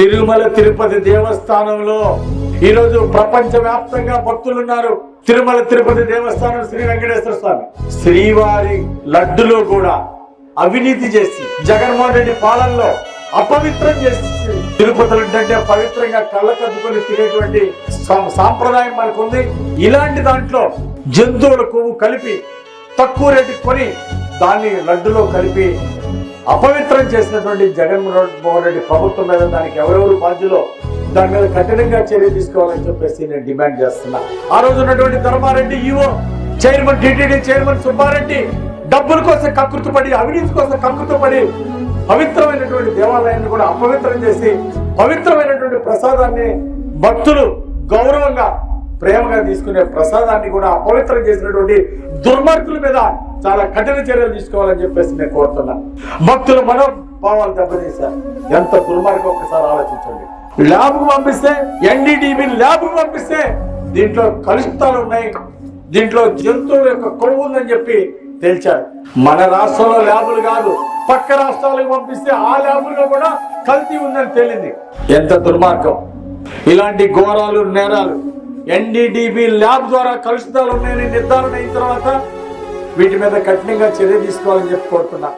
తిరుమల తిరుపతి దేవస్థానంలో ఈరోజు ప్రపంచ వ్యాప్తంగా తిరుమల తిరుపతి దేవస్థానం శ్రీ వెంకటేశ్వర స్వామి. శ్రీవారి లడ్డులో కూడా అవినీతి చేసి జగన్మోహన్ రెడ్డి పాలనలో అపవిత్రం చేసి తిరుపతులు ఏంటంటే అంటే పవిత్రంగా కళ్ళకద్దుకొని తినేటువంటి సా- సాంప్రదాయం మనకుంది. ఇలాంటి దాంట్లో జంతువుల కొవ్వు కలిపి తక్కువ రేటు కొని దాన్ని లడ్డులో కలిపి అపవిత్రం చేసినటువంటి జగన్మోహన్ రెడ్డి ప్రభుత్వం మీద దానికి ఎవరెవరు బాధ్యులో? దాని మీద కఠినంగా చర్య తీసుకోవాలని చెప్పేసి నేను డిమాండ్ చేస్తున్నా. ఆ రోజు ఉన్నటువంటి Dharmareddy EO chairman TTD chairman Subbareddy డబ్బుల కోసం కకృతపడి అవినీతి కోసం కకృతపడి పవిత్రమైనటువంటి దేవాలయాన్ని కూడా అపవిత్రం చేసి పవిత్రమైనటువంటి ప్రసాదాన్ని భక్తులు గౌరవంగా ప్రేమగా తీసుకునే ప్రసాదాన్ని కూడా అపవిత్రం చేసినటువంటి దుర్మార్గుల మీద చాలా కఠిన చర్యలు తీసుకోవాలని చెప్పేసి నేను కోరుతున్నా. భక్తుల మనోభావాలు దెబ్బతీశారు. ఎంత దుర్మార్గం ఒకసారి ఆలోచించండి. ల్యాబ్కు పంపిస్తే ఎన్డీటీవీ ల్యాబ్కు పంపిస్తే దీంట్లో కలుషితాలు ఉన్నాయి. దీంట్లో జంతువుల యొక్క కొడువు ఉందని చెప్పి తేల్చారు. మన రాష్ట్రంలో ల్యాబులు కాదు పక్క రాష్ట్రాలకు పంపిస్తే ఆ ల్యాబుల్లో కూడా కల్తీ ఉందని తేలింది. ఎంత దుర్మార్గం. ఇలాంటి ఘోరాలు నేరాలు ఎన్డీడీబీ ల్యాబ్ ద్వారా కలుషితాలు ఉన్నాయని నిర్ధారణ అయిన తర్వాత వీటి మీద కఠినంగా చర్య తీసుకోవాలని చెప్పి కోరుతున్నా.